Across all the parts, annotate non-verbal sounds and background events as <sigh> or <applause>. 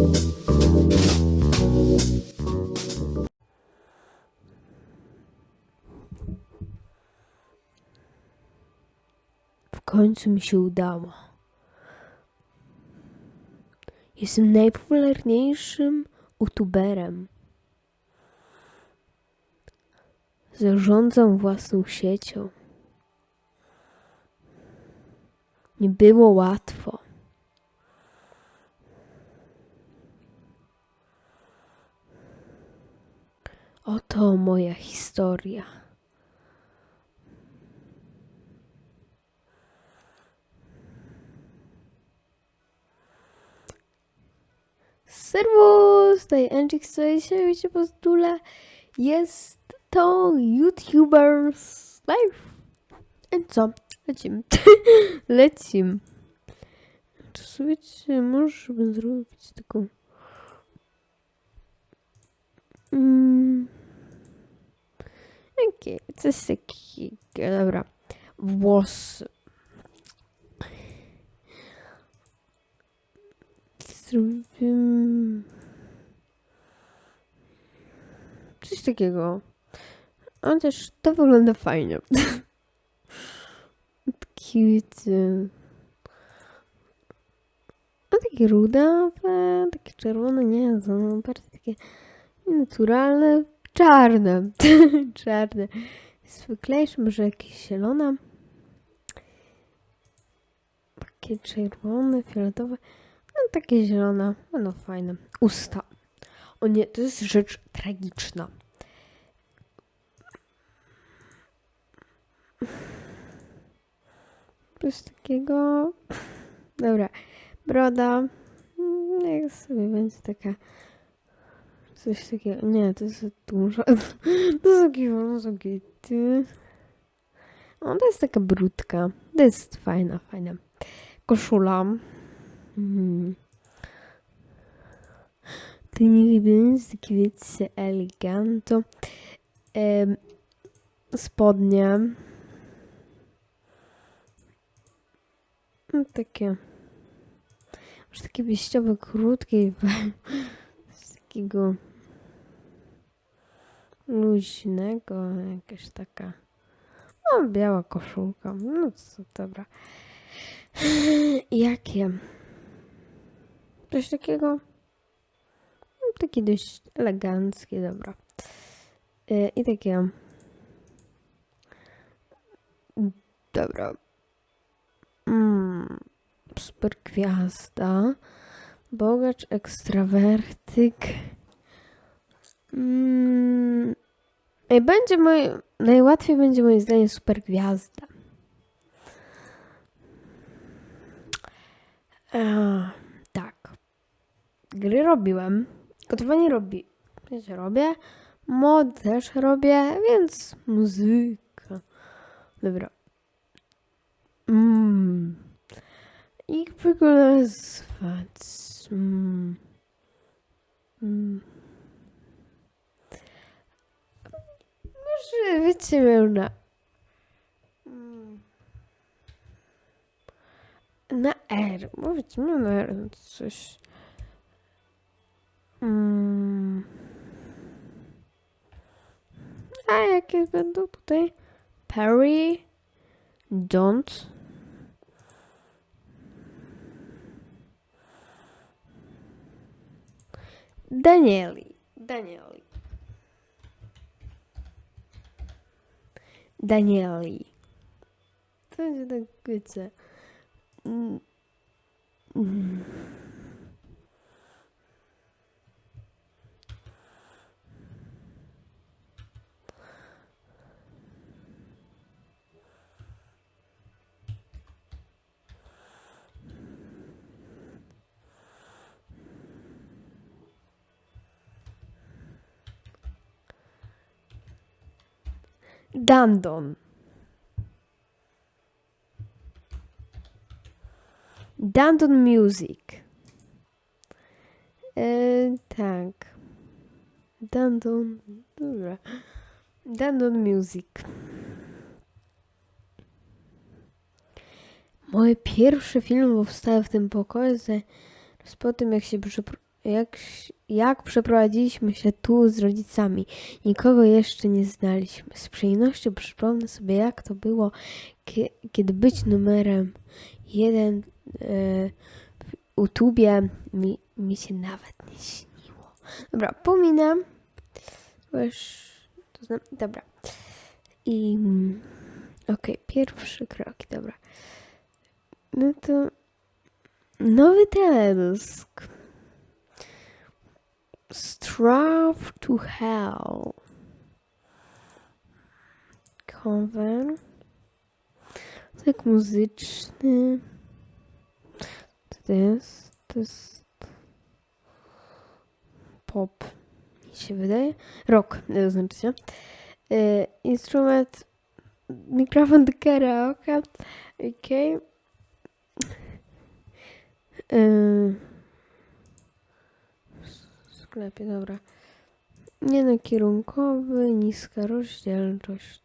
W końcu mi się udało. Jestem najpopularniejszym youtuberem. Zarządzam własną siecią. Nie było łatwo. Oto moja historia. Serwus, tutaj Angik stoi się, wiecie. Jest to YouTubers Live. I co? Lecimy. <laughs> Lecimy. To sobie może bym zrobić taką... Mm. Okej, coś takiego, dobra. Włosy. Zrobimy... Coś takiego. A też to wygląda fajnie. <laughs> Taki. A takie rudawe, takie czerwone, nie, są bardziej takie naturalne, czarne. <laughs> czarne. Zwyklejsze, może jakieś zielone. Takie czerwone, fioletowe. No takie zielone, no fajne. Usta. O nie, to jest rzecz tragiczna. Coś takiego. Dobra. Broda. Mm, Jak sobie będzie taka. Coś takiego. Nie, to jest dużo. <laughs> To jest taki wąski. Ty. O, to jest taka brudka. To jest fajna, fajna. Koszula. Mhm. Niech będzie taki, wiecie, eleganto. Em, spodnie. No, takie. Może takie wyjściowe, krótkie. Z <laughs> takiego luźnego, jakaś taka. No, biała koszulka. No co, dobra. Jakie? Coś takiego? No, Takie dość eleganckie, dobra. Y, I takie. Dobra. Mm, super gwiazda. Bogacz, ekstrawertyk. Mm, będzie moje, najłatwiej będzie moim zdaniem super gwiazda. Tak. Gry robiłem. Gotowanie robi. Wiesz, robię. Mod też robię, więc muzyka. Dobra. Mm. Go nazwać? Mm. Mm. Wiecie na... Mm. Na R. Powiedzmy na R coś. Mm. A jakie będą tutaj? Perry. Don't. Danieli. Danieli. Danieli. To będzie tak, wiecie. Mm. Dandon. Dandon Music. E, tak. Dandon. Dobra. Dandon Music. Moje pierwsze filmy powstały w tym pokoju, zaraz po tym jak się przepro- jak, jak przeprowadziliśmy się tu z rodzicami. Nikogo jeszcze nie znaliśmy. Z przyjemnością przypomnę sobie, jak to było, kie- kiedy być numerem jeden e, w YouTubie mi, mi się nawet nie śniło. Dobra, pominam. Już to znam. Dobra. I okej, pierwszy krok, dobra. No to nowy teledysk. Strive to Hell. Cover. Tak muzyczny. To jest? To jest pop. Mi się wydaje. Rock, to znaczy się. Y, instrument. Mikrofon do karaoke. Okej. Y, w sklepie, dobra. Nie no, niska rozdzielczość.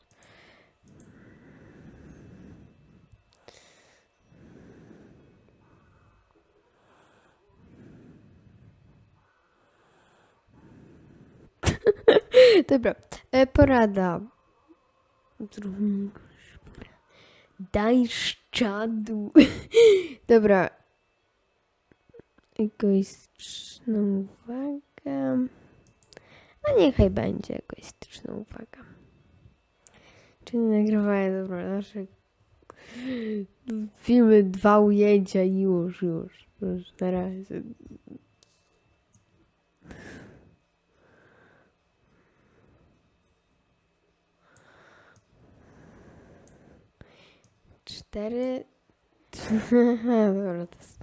<laughs> Dobra, e, porada. Daj szczadu. <laughs> Dobra. Egoistyczna uwaga. A niechaj będzie egoistyczna uwaga. Czy nie nagrywałem, dobra, nasze filmy, dwa ujęcia i już, już, już, na razie. Cztery. <laughs> Dobra, to jest...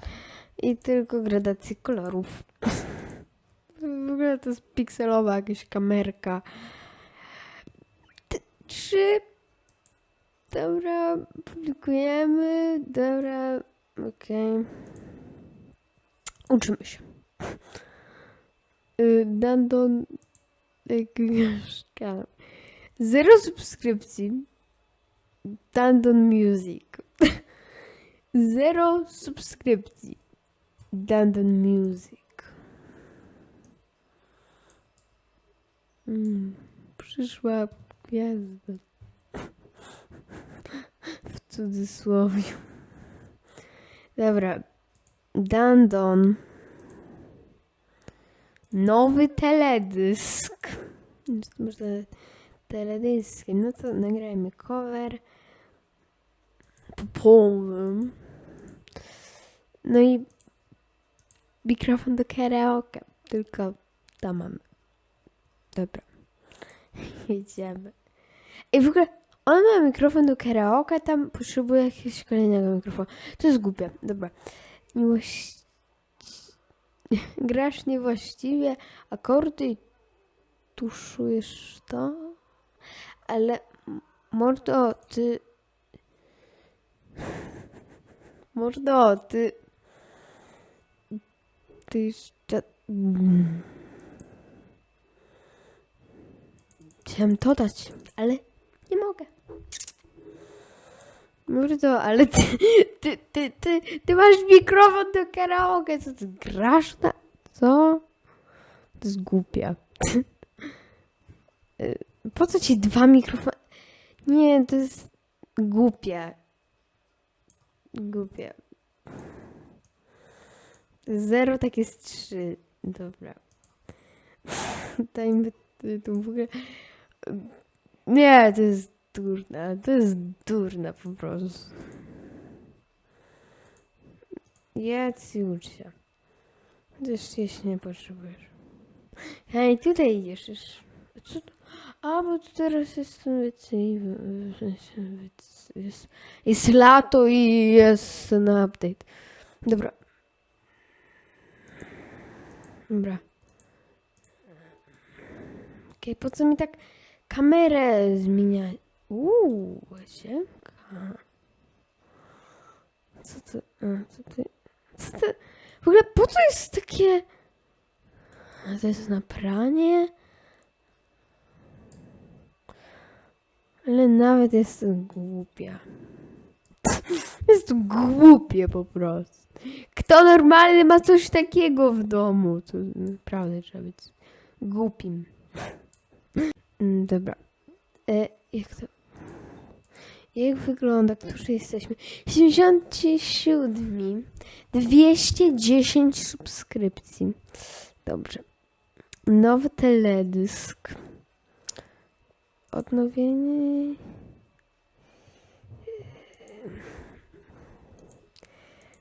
I tylko gradacje kolorów. W ogóle to jest pikselowa jakaś kamerka. Trzy. Dobra, publikujemy. Dobra, okej. Uczymy się. Y, Dandon. Zero subskrypcji. Dandon Music. <laughs> Zero subskrypcji. Dandon Music. Mm, przyszła gwiazda. W cudzysłowie. Dobra. Dandon. Nowy teledysk. Można teledyskiem. No to nagrajmy cover popowym. No i mikrofon do karaoke. Tylko tam mamy. Dobra. <laughs> Jedziemy. I w ogóle on ma mikrofon do karaoke, tam potrzebuje jakiegoś kolejnego mikrofonu. To jest głupie. Dobra. Niewłaści... <laughs> Grasz niewłaściwie akordy i tuszujesz to, ale mordo, ty <laughs> Mordo, ty... Ty jeszcze... Mm. Chciałem to dać, ale nie mogę. Mordo, ale ty, ty, ty, ty, ty masz mikrofon do karaoke, co ty grasz na... Co? To jest głupia. <laughs> Y, Po co ci dwa mikrofony? Nie, to jest głupie. Głupie. Zero tak jest trzy. Dobra. <laughs> Dajmy tu w ogóle. Nie, to jest durne. To jest durne po prostu. Jedz i ucz się. Chociaż jeśli nie potrzebujesz. Hej, tutaj idziesz już. Co to? A, bo tu teraz jest więcej. w- w sensie Jest, jest, jest lato i jest ten update. Dobra. Dobra. Okej, po co mi tak kamerę zmieniać? Uuu, łazienka. Co to? Co ty? Co to? W ogóle po co jest takie... A to jest na pranie? Ale nawet jest głupia. <laughs> Jest głupie po prostu. Kto normalny ma coś takiego w domu? To naprawdę trzeba być głupim. Mm, Dobra. E, jak to... Jak wygląda? Którzy jesteśmy? 77. 210 subskrypcji. Dobrze. Nowy teledysk. Odnowienie.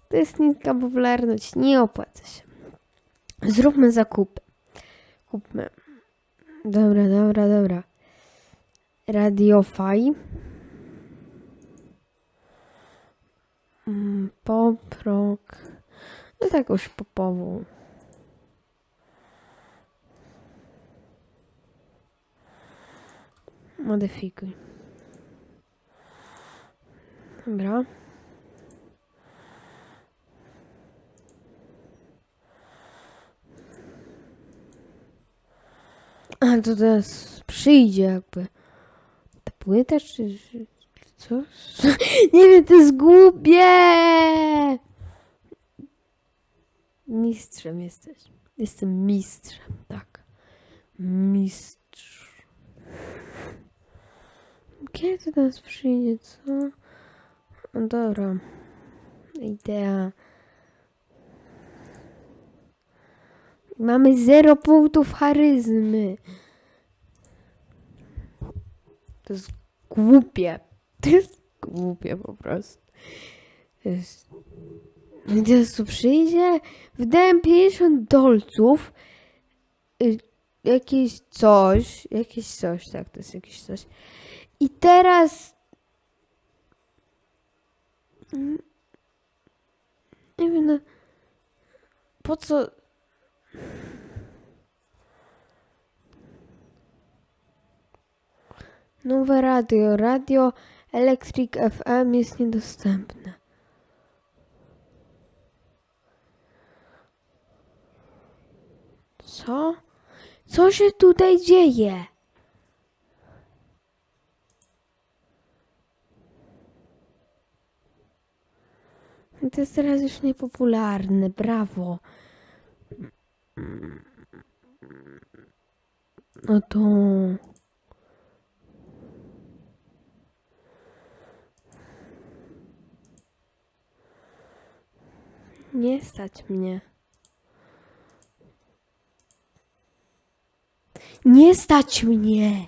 To jest niska popularność. Nie opłaca się. Zróbmy zakupy. Kupmy. Dobra, dobra, dobra. Radiofaj. Mm, Pop, rock. No tak jakąś popową. Modyfikuj. Dobra. A to teraz przyjdzie jakby. Ta płyta czy, coś? <laughs> Nie wiem, to jest głupie! Mistrzem jesteś. Jestem mistrzem, tak. Mistrz. Kiedy to teraz przyjdzie, co? No dobra. Idea. Mamy zero punktów charyzmy. To jest głupie. To jest głupie po prostu. To jest... Teraz tu przyjdzie, wydałem 50 dolców, y, jakieś coś, jakieś coś, tak, to jest jakieś coś. I teraz... Mm, Nie wiem, no, po co... Nowe radio. Radio Electric FM jest niedostępne. Co? Co się tutaj dzieje? To jest teraz już niepopularne. Brawo. No to... Nie stać mnie. Nie stać mnie!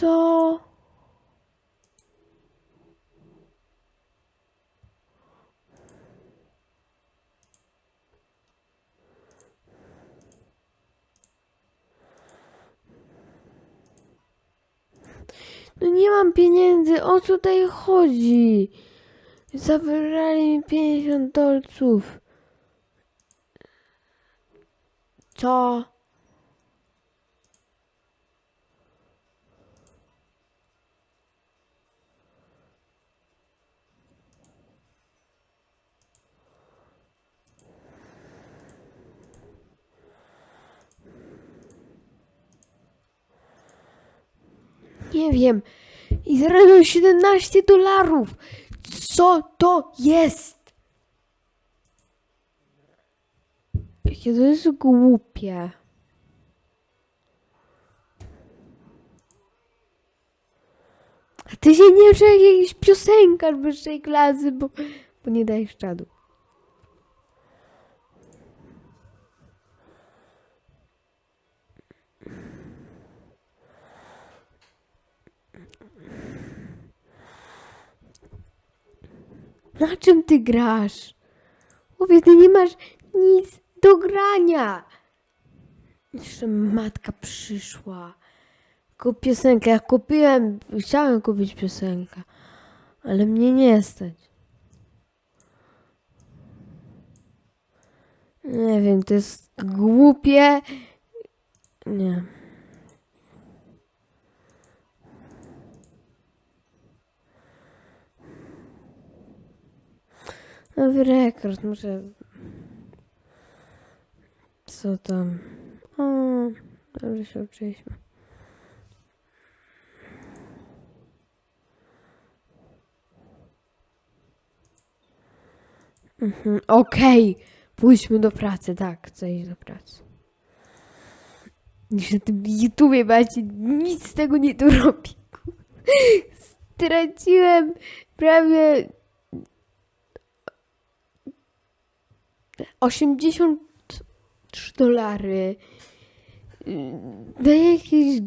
Co? No nie mam pieniędzy, o co tutaj chodzi? Zabrali mi 50 dolców. Co? Nie wiem. I zarabiam 17 dolarów. Co to jest? Jakie to jest głupie. A ty się nie jak jakiś piosenkarz wyższej klasy, bo, bo nie dajesz czadu. Na czym ty grasz? Mówię, ty nie masz nic do grania. Jeszcze matka przyszła. Kup piosenkę. Ja kupiłem, chciałem kupić piosenkę, ale mnie nie stać. Nie wiem, to jest głupie. Nie. Nowy rekord, może... Co tam? O, dobrze się uczyliśmy. Mhm, Okej, pójdźmy do pracy, tak, chcę iść do pracy. Niż na tym YouTubie macie nic z tego nie dorobi. Straciłem prawie 83 dolary. Na jakieś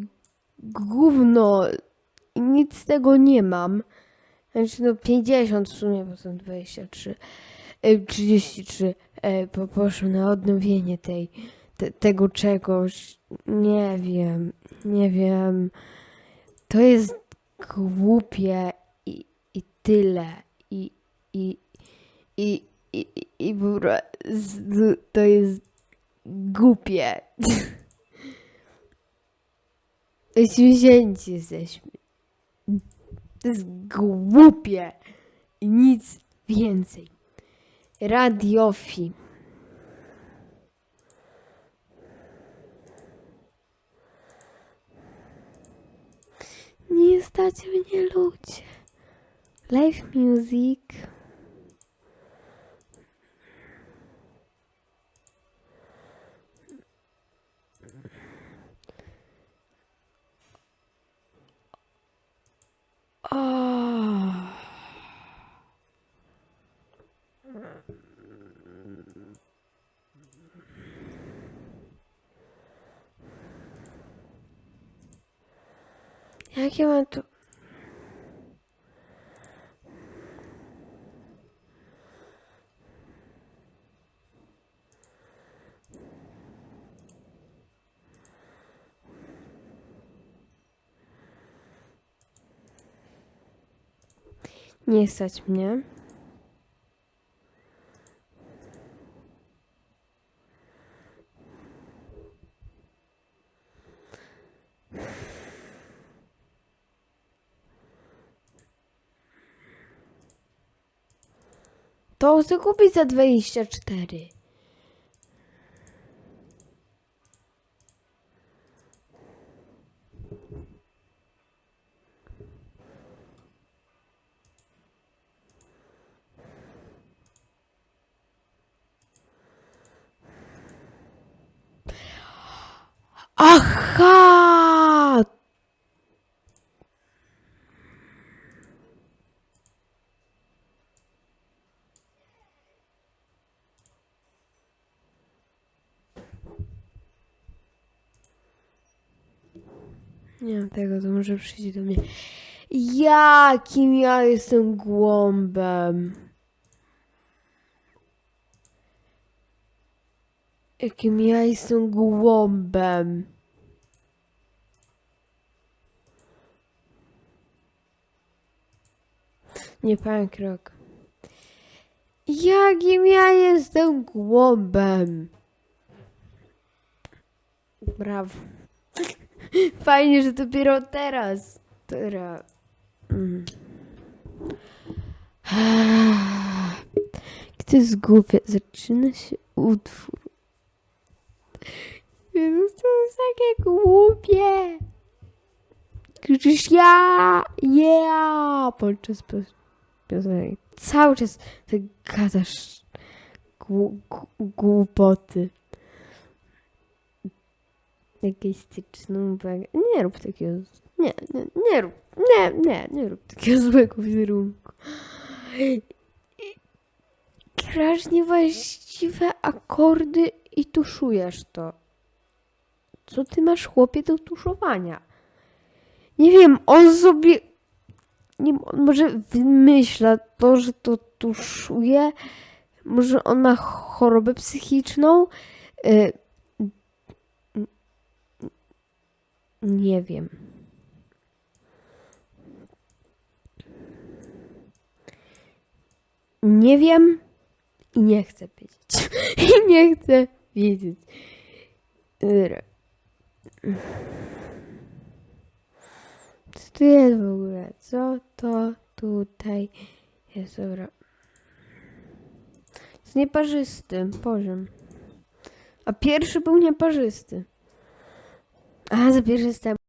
gówno. Nic z tego nie mam. Znaczy no 50 w sumie, bo są 23. e, 33. E, Po, poszło na odnowienie tej, te, tego czegoś. Nie wiem. Nie wiem. To jest głupie i, i tyle. I, i, i, i, i, po prostu to jest głupie. <laughs> Śmieszęci jesteśmy. To jest głupie. I nic więcej. Radiofi. Nie stać mnie ludzie. Live music. O. Jakie mam tu... Nie stać mnie. To chcę kupić za 24. Nie mam tego, to może przyjdzie do mnie. Jakim ja jestem głąbem. Jakim ja jestem głąbem. Nie pankrok. Jakim ja jestem głąbem. Brawo. <laughs> Fajnie, że dopiero teraz. Teraz. Mm. Gdy jest głupie, zaczyna się utwór. Jezus, to jest takie głupie. Krzyczysz ja, yeah, podczas pio- piosenek. Cały czas ty gadasz głu- głu- głupoty. Jakieś stycznówek. Nie rób takiego. Nie, nie, nie rób. Nie, nie, nie rób takiego <laughs> złego wizerunku. Grasz niewłaściwe akordy i tuszujesz to. Co ty masz, chłopie, do tuszowania? Nie wiem, on sobie. Nie, on może wymyśla to, że to tuszuje. Może on ma chorobę psychiczną. Y, nie wiem. Nie wiem i nie chcę wiedzieć. <laughs> I nie chcę wiedzieć. Co tu jest w ogóle? Co to tutaj jest? Dobra. jest nieparzysty poziom. A pierwszy był nieparzysty. A, za pierwszy jestem.